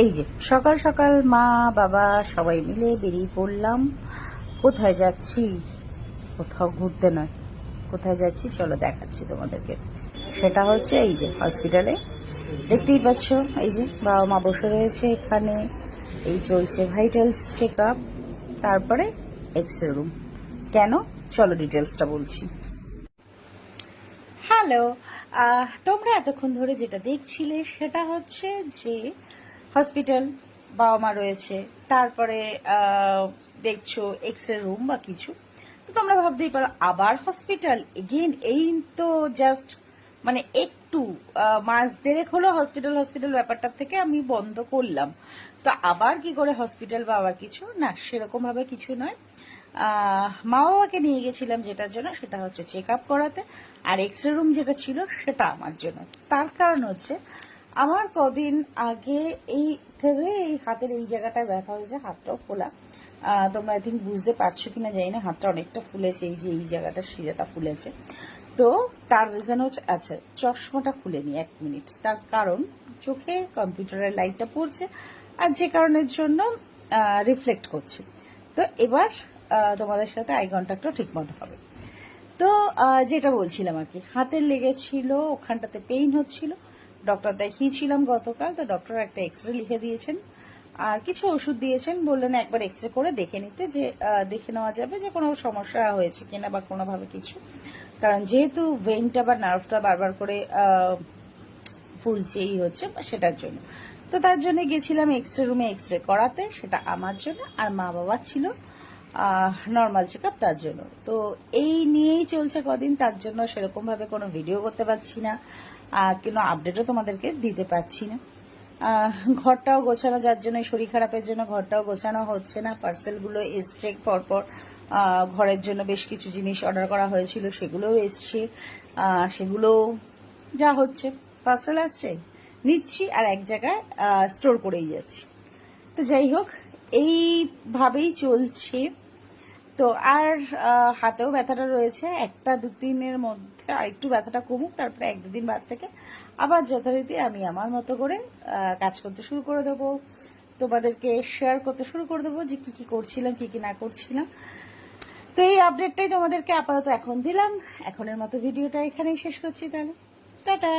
এই যে, সকাল সকাল মা, বাবা সবাই মিলে বেরিয়ে পড়লাম। কোথায় যাচ্ছি? কোথাও ঘুরতে নয়। কোথায় যাচ্ছি? চলো দেখাচ্ছি তোমাদেরকে। সেটা হচ্ছে এই যে হসপিটালে দেখতেই পাচ্ছ, এই যে, বাবা মা বসে রয়েছে এখানে। এই চলছে ভাইটালস চেক আপ তারপরে এক্স রে রুম কেন? চলো ডিটেলসটা বলছি। হ্যালো তোমরা এতক্ষণ ধরে যেটা দেখছিলে সেটা হচ্ছে যে হসপিটাল বাবা মা রয়েছে। তারপরে দেখছ এক্স রে রুম বা কিছু। তো তোমরা ভাবতেই পারো, আবার হসপিটাল। এগেন এই তো জাস্ট মানে একটু মাস দেড়েক হলো হসপিটাল হসপিটাল ব্যাপারটার থেকে আমি বন্ধ করলাম। তো আবার কি করে হসপিটাল বা আবার কিছু? না সেরকম ভাবে কিছু নয়। মা বাবাকে নিয়ে গেছিলাম যেটার জন্য, সেটা হচ্ছে চেক আপ করাতে। আর এক্স রুম যেটা ছিল, সেটা আমার জন্য। তার কারণ হচ্ছে আমার কদিন আগে এই থেকে এই হাতের এই জায়গাটায় ব্যথা হয়েছে, হাতটাও ফোলা। তোমরা আই থিঙ্ক বুঝতে পারছ কিনা জানি না, হাতটা অনেকটা ফুলেছে, এই যে এই জায়গাটা শিরাটা ফুলেছে। তো তার রিজন হচ্ছে আচ্ছা চশমাটা খুলে নি এক মিনিট। তার কারণ, চোখে কম্পিউটারের লাইটটা পড়ছে আর যে কারণের জন্য রিফ্লেক্ট করছে। তো এবার তোমাদের সাথে আই কন্ট্যাক্টও ঠিক মতো হবে। তো যেটা বলছিলাম আর কি হাতের লেগেছিল, ওখানটাতে পেইন হচ্ছিল ডক্টর দেখিয়েছিলাম গতকাল, তো ডক্টর একটা এক্স রে লিখে দিয়েছেন। আর কিছু ওষুধ দিয়েছেন, বললেন একবার এক্স রে করে দেখে নিতে যে দেখে নেওয়া যাবে যে কোনো সমস্যা হয়েছে কিনা বা কোনোভাবে কিছু। কারণ যেহেতু ভেনটা বা নার্ভটা বারবার করে ফুলছে হচ্ছে সেটার জন্য। তো তার জন্য গেছিলাম এক্স রে রুমে এক্স রে করাতে, সেটা আমার জন্য। আর মা বাবা ছিল। নর্মাল চেক আপ তার জন্য। তো এই নিয়েই চলছে কদিন, তার জন্য সেরকম ভাবে কোনো ভিডিও করতে পারছি না কোনো আপডেটও তোমাদেরকে দিতে পারছি না। ঘরটাও গোছানো, যার জন্য শরীর খারাপের জন্য ঘরটাও গোছানো হচ্ছে না। পার্সেলগুলো এসছে পরপর ঘরের জন্য বেশ কিছু জিনিস অর্ডার করা হয়েছিল, সেগুলোও এসছে। সেগুলো যা হচ্ছে পার্সেল আসছে, নিচ্ছি আর এক জায়গায় স্টোর করেই যাচ্ছি। তো যাই হোক, এইভাবেই চলছে। তো আর হাতেও ব্যথাটা রয়েছে। একটা দু দিনের মধ্যে আর একটু ব্যথাটা কমুক, তারপরে এক দুদিন বাদ থেকে আবার যথারীতি আমি আমার মতো করে কাজ করতে শুরু করে দেবো। তোমাদেরকে শেয়ার করতে শুরু করে দেবো যে কি কি করছিলাম, কি কি না করছিলাম। তো এই আপডেটটাই তোমাদেরকে আপাতত এখন দিলাম। এখনের মতো ভিডিওটা এখানেই শেষ করছি তাহলে। টাটা!